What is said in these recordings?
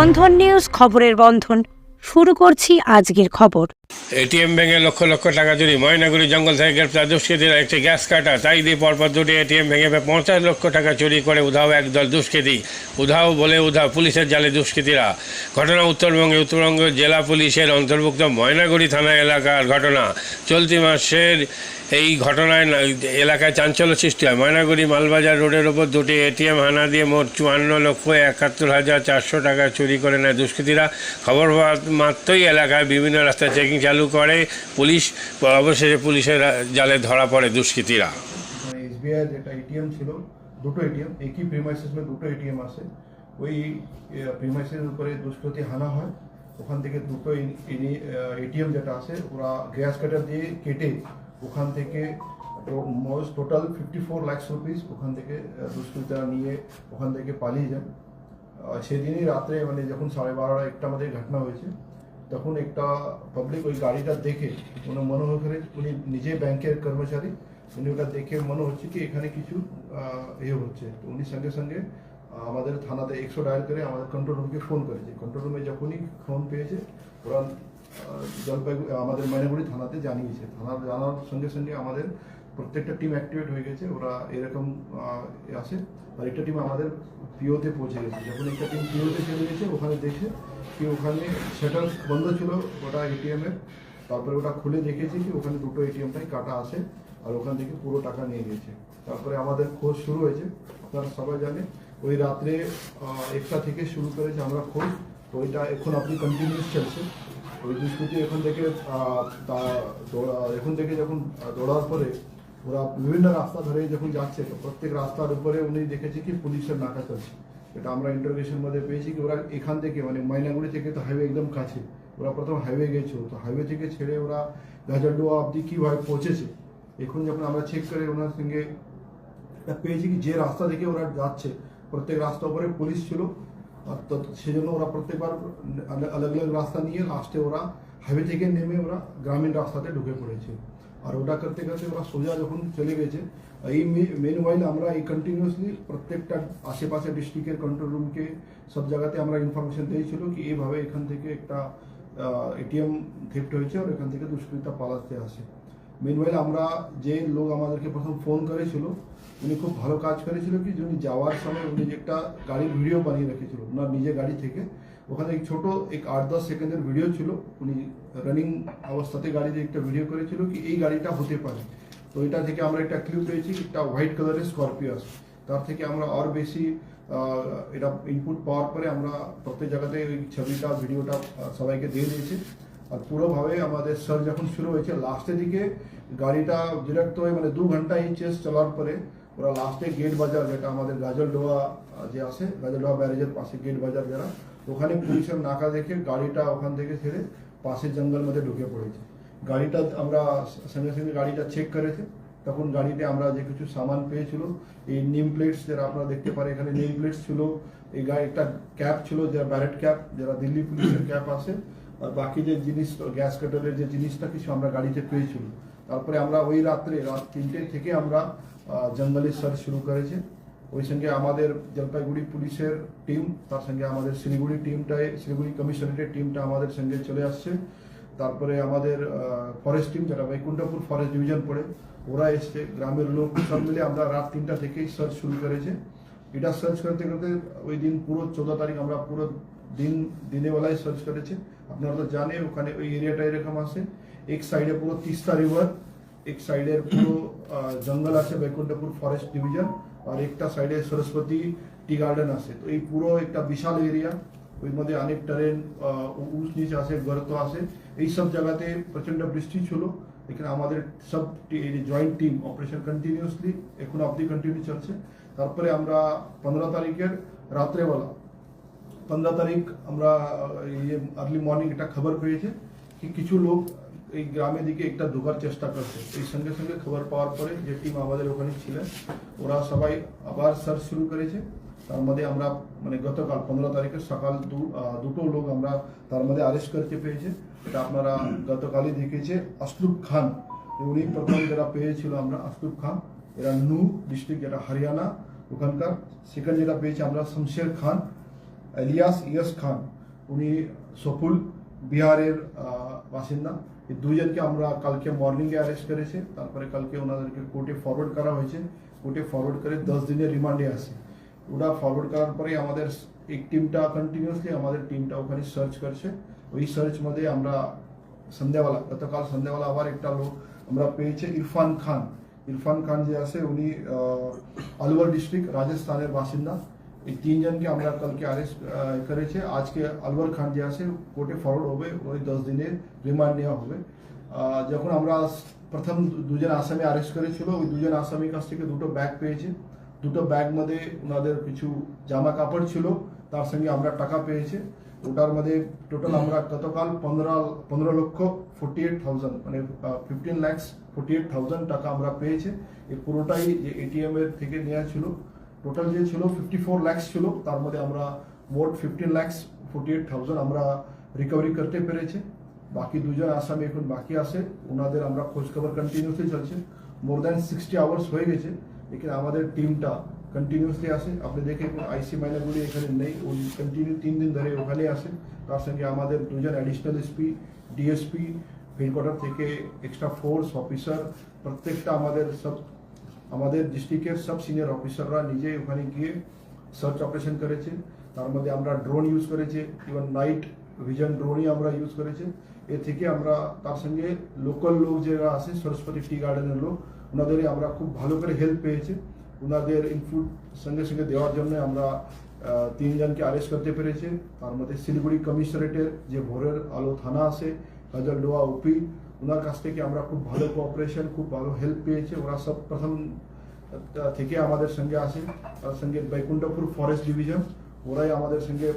বন্ধন news খবরের বন্ধন। শুরু করছি আজকের খবর। এটিএম ভেঙে লক্ষ লক্ষ টাকা চুরি। ময়নাগুড়ি জঙ্গল থেকে গ্রেপ্তার দুষ্কৃতীরা একটি গ্যাস কাটা। তাই দিয়ে পরপর দুটি এটিএম ভেঙে পঞ্চাশ লক্ষ টাকা চুরি করে উধাও একদল দুষ্কৃতী। উধাও বলে উধাও পুলিশের জালে দুষ্কৃতীরা। ঘটনা উত্তরবঙ্গে। উত্তরবঙ্গ জেলা পুলিশের অন্তর্ভুক্ত ময়নাগুড়ি থানা এলাকার ঘটনা। চলতি মাসের এই ঘটনায় এলাকায় চাঞ্চল্য সৃষ্টি হয়। ময়নাগুড়ি মালবাজার রোডের ওপর দুটি এটিএম হানা দিয়ে মোট চুয়ান্ন লক্ষ একাত্তর হাজার চারশো টাকা চুরি করে নেয় দুষ্কৃতীরা। খবর মাত্রই এলাকায় বিভিন্ন রাস্তায় চেকিং চালু করে পুলিশ। অবশেষে পুলিশের জালে ধরা পড়ে দুষ্কৃতীরা। এসবিআই যেটা এটিএম ছিল, দুটো এটিএম, একই দুটো এটিএম আছে। ওই প্রিমাইসের উপরে দুষ্কৃতি হানা হয়। ওখান থেকে দুটো এটিএম যেটা আছে, ওরা গ্যাস কাটার দিয়ে কেটে ওখান থেকে total fifty four lakhs rupees ওখান থেকে দুষ্কৃতীরা নিয়ে ওখান থেকে পালিয়ে যান। সেদিনই রাত্রে মানে যখন সাড়ে বারোটা একটা আমাদের ঘটনা হয়েছে, তখন একটা পাবলিক ওই গাড়িটা দেখে উনি মনে হয়ে করে উনি নিজে ব্যাংকের কর্মচারী, উনি ওটা দেখে মনে হচ্ছে কি এখানে কিছু ইয়ে হচ্ছে। তো উনি সঙ্গে সঙ্গে আমাদের থানাতে একশো ডায়াল করে আমাদের কন্ট্রোল রুমকে ফোন করেছে। কন্ট্রোল রুমে যখনই ফোন পেয়েছে, ওরা জলপাইগুড়ি, আমাদের ময়নাগুড়ি থানাতে জানিয়েছে। থানা জানার সঙ্গে সঙ্গে আমাদের প্রত্যেকটা টিম অ্যাক্টিভেট হয়ে গেছে, ওরা এরকম আসে আর একটা টিম আমাদের পিওতে পৌঁছে গেছে। যখন একটা টিম পিওতে চলে গেছে, ওখানে দেখে কি ওখানে সেটার বন্ধ ছিল, ওটা এটিএমের তারপরে ওটা খুলে দেখেছি কি ওখানে দুটো এটিএমটাই কাটা আছে, আর ওখান থেকে পুরো টাকা নিয়ে গেছে। তারপরে আমাদের খোঁজ শুরু হয়েছে, আপনারা সবাই জানে ওই রাত্রে একটা থেকে শুরু করেছে আমরা খোঁজ। তো ওইটা এখন আপনি কন্টিনিউস চলছে। ওই দুষ্কৃতি এখন থেকে এখন থেকে যখন দৌড়ার পরে ওরা বিভিন্ন রাস্তা ধরে যখন যাচ্ছে, তো প্রত্যেক রাস্তার উপরে উনি দেখেছে কি পুলিশের নাকা চলছে। এটা আমরা ইন্টারোগেশন মধ্যে পেয়েছি কি ওরা এখান থেকে মানে ময়নাগুড়ি থেকে তো হাইওয়ে একদম কাছে। ওরা প্রথম হাইওয়ে গেছে, তো হাইওয়ে থেকে ছেড়ে ওরা গাজরডোয়া অবধি কীভাবে পৌঁছেছে? এখন যখন আমরা চেক করে ওনার সঙ্গে পেয়েছি কি যে রাস্তা থেকে ওরা যাচ্ছে, প্রত্যেক রাস্তা উপরে পুলিশ ছিল। তো সেজন্য ওরা প্রত্যেকবার আলাদা আলাদা রাস্তা নিয়ে লাস্টে ওরা হাইওয়ে থেকে নেমে ওরা গ্রামীণ রাস্তাতে ঢুকে পড়েছে আর ওটা করতে করতে ওরা সোজা যখন চলে গেছে এই মেন ওয়াইল আমরা এই কন্টিনিউসলি প্রত্যেকটা আশেপাশে ডিস্ট্রিক্টের কন্ট্রোল রুমকে সব জায়গাতে আমরা ইনফরমেশন দিয়েছিল কি এইভাবে এখান থেকে একটা এটিএম থেফট হয়েছে আর এখান থেকে দুষ্কৃতা পালাতে আসে মেনওয়াইল আমরা যে লোক আমাদেরকে প্রথম ফোন করেছিল, উনি খুব ভালো কাজ করেছিল কি উনি যাওয়ার সময় উনি যে একটা গাড়ির ভিডিও বানিয়ে রেখেছিল, ওনার নিজের গাড়ি থেকে। ওখানে এক ছোট এক আট দশ সেকেন্ডের ভিডিও ছিল, উনি রানিং অবস্থাতে গাড়িতে একটা ভিডিও করেছিল কি, এই গাড়িটা হতে পারে। তো এটা থেকে আমরা একটা ক্লিপ পেয়েছি, একটা হোয়াইট কালারের স্করপিও আছে। তার থেকে আমরা আর বেশি এটা ইনপুট পাওয়ার পরে আমরা প্রত্যেক জায়গাতে ওই ছবিটা ভিডিওটা সবাইকে দিয়ে দিয়েছি। আর পুরোভাবে আমাদের সার্চ যখন শুরু হয়েছে লাস্টের দিকে গাড়িটা ডিরেক্ট হয়ে মানে দু ঘণ্টা এই চেস চলার পরে ওরা লাস্টে গেট বাজার, যেটা আমাদের গাজলডোয়া যে আছে গাজলডোয়া ব্যারেজের পাশে গেট বাজার যারা, ওখানে পুলিশের নাকা দেখে গাড়িটা ওখান থেকে ছেড়ে পাশের জঙ্গল মধ্যে ঢুকে পড়েছে। গাড়িটা আমরা সঙ্গে সঙ্গে গাড়িটা চেক করেছে। তখন গাড়িতে আমরা যে কিছু সামান পেয়েছিল, এই নেম প্লেটস যারা আপনারা দেখতে পারেন, এখানে নেম প্লেটস ছিল, এই গাড়ি একটা ক্যাপ ছিল, যারা ব্যারেট ক্যাপ যারা দিল্লি পুলিশের ক্যাপ আছে বাকি যে জিনিস গ্যাস কাটারের যে জিনিসটা কিছু আমরা গাড়িতে পেয়েছিল তারপরে আমরা ওই রাত্রে রাত তিনটে থেকে আমরা আহ, জঙ্গলে সার্চ শুরু করেছি। ওই সঙ্গে আমাদের জলপাইগুড়ি পুলিশের টিম তার সঙ্গে আমাদের শিলিগুড়ি টিমটায় শিলিগুড়ি কমিশনারেটের টিমটা আমাদের সঙ্গে চলে আসছে। তারপরে আমাদের ফরেস্ট টিম যেটা বৈকুণ্ঠপুর ফরেস্ট ডিভিশন পড়ে ওরা এসছে গ্রামের লোক সব মিলে আমরা রাত তিনটা থেকেই সার্চ শুরু করেছে। এটা সার্চ করতে করতে ওই দিন পুরো চোদ্দ তারিখ আমরা পুরো দিন দিনের বেলায় সার্চ করেছে আপনারা তো জানেন, ওখানে ওই এরিয়াটা এরকম আছে। এক সাইডে পুরো তিস্তা রিভার এক সাইডের পুরো জঙ্গল আছে, বৈকুণ্ঠপুর ফরেস্ট ডিভিশন আর একটা সাইডে সরস্বতী টি গার্ডেন আছে। তো এই পুরো একটা বিশাল এরিয়া ওই মধ্যে অনেক ট্রেন উঁচ নিচ আছে, গর্ত আছে। এই সব জায়গাতে প্রচণ্ড বৃষ্টি ছিল। এখানে আমাদের সব জয়েন্ট টিম অপারেশন কন্টিনিউসলি এখন অবধি কন্টিনিউ চলছে। তারপরে আমরা পনেরো তারিখের রাত্রেবেলা পনেরো তারিখ আমরা ইয়ে আর্লি মর্নিং একটা খবর পেয়েছে কি কিছু লোক এই গ্রামের দিকে একটা ঢোকার চেষ্টা করছে এই সঙ্গে সঙ্গে খবর পাওয়ার পরে যে টিম আমাদের ওখানে ছিলেন ওরা সবাই আবার সার্চ শুরু করেছে তার মধ্যে আমরা মানে গতকাল পনেরো তারিখে সকাল দুটো লোক আমরা তার মধ্যে অ্যারেস্ট করতে পেয়েছে এটা আপনারা গতকালই দেখেছে আসলুব খান উনি প্রথম যারা পেয়েছিল আমরা আসলুব খান এরা নু ডিস্ট্রিক্ট যেটা হরিয়ানা ওখানকার সেকেন্ড যেটা পেয়েছি আমরা শমশের খান এলিয়াস ইয়াস খান, উনি সফুল বিহারের বাসিন্দা। এই দুজনকে আমরা কালকে মর্নিংয়ে অ্যারেস্ট করেছে, তারপরে কালকে ওনাদেরকে কোর্টে ফরওয়ার্ড করা হয়েছে। কোর্টে ফরওয়ার্ড করে দশ দিনের রিমান্ডে আসে ওটা ফরওয়ার্ড করার পরে আমাদের এক টিমটা কন্টিনিউসলি আমাদের টিমটা ওখানে সার্চ করছে। ওই সার্চ মধ্যে আমরা সন্ধ্যাবেলা, গতকাল সন্ধ্যাবেলা আবার একটা লোক আমরা পেয়েছে, ইরফান খান। ইরফান খান যে আছে, উনি আলওয়ার ডিস্ট্রিক্ট রাজস্থানের বাসিন্দা। এই তিনজনকে আমরা কালকে অ্যারেস্ট করেছে। আজকে আলওয়ার খান যে আছে কোর্টে ফরওয়ার্ড হবে, ওই দশ দিনের রিমান্ড নেওয়া হবে। যখন আমরা প্রথম দুজন আসামি অ্যারেস্ট করেছিল, ওই দুজন আসামির কাছ থেকে দুটো ব্যাগ পেয়েছে। দুটো ব্যাগ মধ্যে ওনাদের কিছু জামা কাপড় ছিল, তার সঙ্গে আমরা টাকা পেয়েছে। ওটার মধ্যে টোটাল আমরা গতকাল পনেরো পনেরো লক্ষ ফোর্টি এইট থাউজেন্ড মানে fifteen lakhs forty eight thousand টাকা আমরা পেয়েছে। এই পুরোটাই যে এটিএম এর থেকে নেওয়া ছিল। টোটাল যে ছিল ফিফটি ফোর ল্যাক্স ছিল, তার মধ্যে আমরা মোট fifteen lakhs forty eight thousand আমরা রিকভারি করতে পেরেছি। বাকি দুজন আসামি এখন বাকি আছে, ওনাদের আমরা খোঁজ খবর কন্টিনিউসলি চলছে। মোর দ্যান সিক্সটি আওয়ার্স হয়ে গেছে লেকিন আমাদের টিমটা কন্টিনিউসলি আসে আপনি দেখে আইসি মাইনারগুলি এখানে নেই ও কন্টিনিউ তিন দিন ধরে ওখানে আসে তার সঙ্গে আমাদের দুজন অ্যাডিশনাল এসপি ডিএসপি হেডকোয়ার্টার থেকে এক্সট্রা ফোর্স অফিসার প্রত্যেকটা আমাদের সব আমাদের ডিস্ট্রিক্টের সব সিনিয়র অফিসাররা নিজে ওখানে গিয়ে সার্চ অপারেশন করেছে। তার মধ্যে আমরা ড্রোন ইউজ করেছি ইভেন নাইট ভিজন ড্রোনই আমরা ইউজ করেছি। এ থেকে আমরা তার সঙ্গে লোকাল লোক যারা আছে সরস্বতী টি গার্ডেনের লোক ওনাদের আমরা খুব ভালো করে হেল্প পেয়েছি। ওনাদের ইনপুট সঙ্গে সঙ্গে দেওয়ার জন্য আমরা তিনজনকে অ্যারেস্ট করতে পেরেছি। তার মধ্যে শিলিগুড়ি কমিশনারেটের যে ভোরের আলো থানা আছে হাজারডোয়া ওপি ওনার কাছ থেকে আমরা খুব ভালো কোঅপারেশন খুব ভালো হেল্প পেয়েছে। ওরা সব প্রথম থেকে আমাদের সঙ্গে আসে। তার সঙ্গে বৈকুণ্ঠপুর ফরেস্ট ডিভিশন ওরাই আমাদের সঙ্গে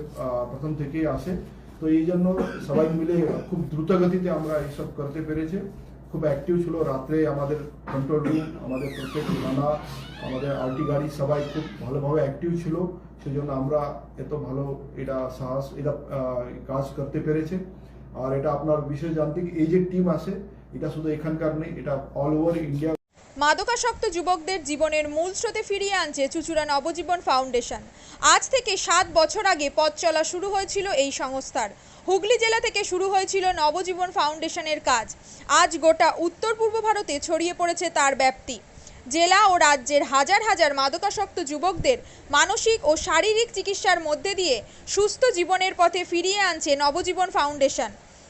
প্রথম থেকেই আসে। তো এই জন্য সবাই মিলে খুব দ্রুত গতিতে আমরা এইসব করতে পেরেছি। খুব অ্যাক্টিভ ছিল। রাত্রে আমাদের কন্ট্রোল রুম আমাদের প্রত্যেক থানা, আমাদের আরটি গাড়ি সবাই খুব ভালোভাবে অ্যাক্টিভ ছিল। সেই জন্য আমরা এত ভালো এটা সাহস, এটা কাজ করতে পেরেছে। আর এটা আপনার বিশেষ জানতে কি এই যে টিম আছে, এটা শুধু এখানকার নেই, এটা অল ওভার ইন্ডিয়া মাদকাসক্ত যুবকদের জীবনের মূল স্রোতে ফিরিয়ে আনছে চুচুড়া নবজীবন ফাউন্ডেশন। আজ থেকে সাত বছর আগে পথ চলা শুরু হয়েছিল এই সংস্থার। হুগলি জেলা থেকে শুরু হয়েছিল নবজীবন ফাউন্ডেশনের কাজ। আজ গোটা উত্তর পূর্ব ভারতে ছড়িয়ে পড়েছে তার ব্যাপ্তি। জেলা ও রাজ্যের হাজার হাজার মাদকাসক্ত যুবকদের মানসিক ও শারীরিক চিকিৎসার মধ্যে দিয়ে সুস্থ জীবনের পথে ফিরিয়ে আনছে নবজীবন ফাউন্ডেশন।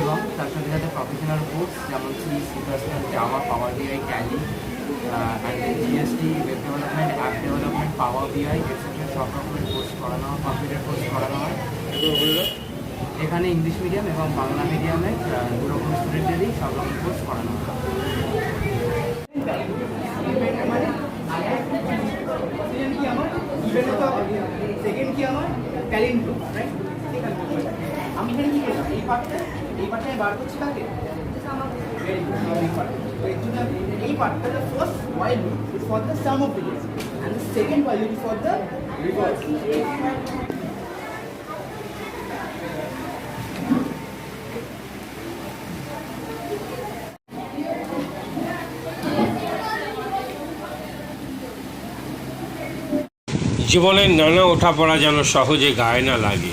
এবং তার সাথে সাথে প্রফেশনাল কোর্স যেমন C C plus plus Java power BI and GST web development app development power BI etcetera সব রকমের কোর্স করানো হয় কম্পিউটার কোর্স করানো হয়। এখানে ইংলিশ মিডিয়াম এবং বাংলা মিডিয়ামে দু রকম স্টুডেন্টেরই সব রকম কোর্স করানো হয়। সেকেন্ড কি আমার? রাইট আমি এখানে কি করলাম জীবনের নানা ওঠা পড়া যেন সহজে গায়ে না লাগে।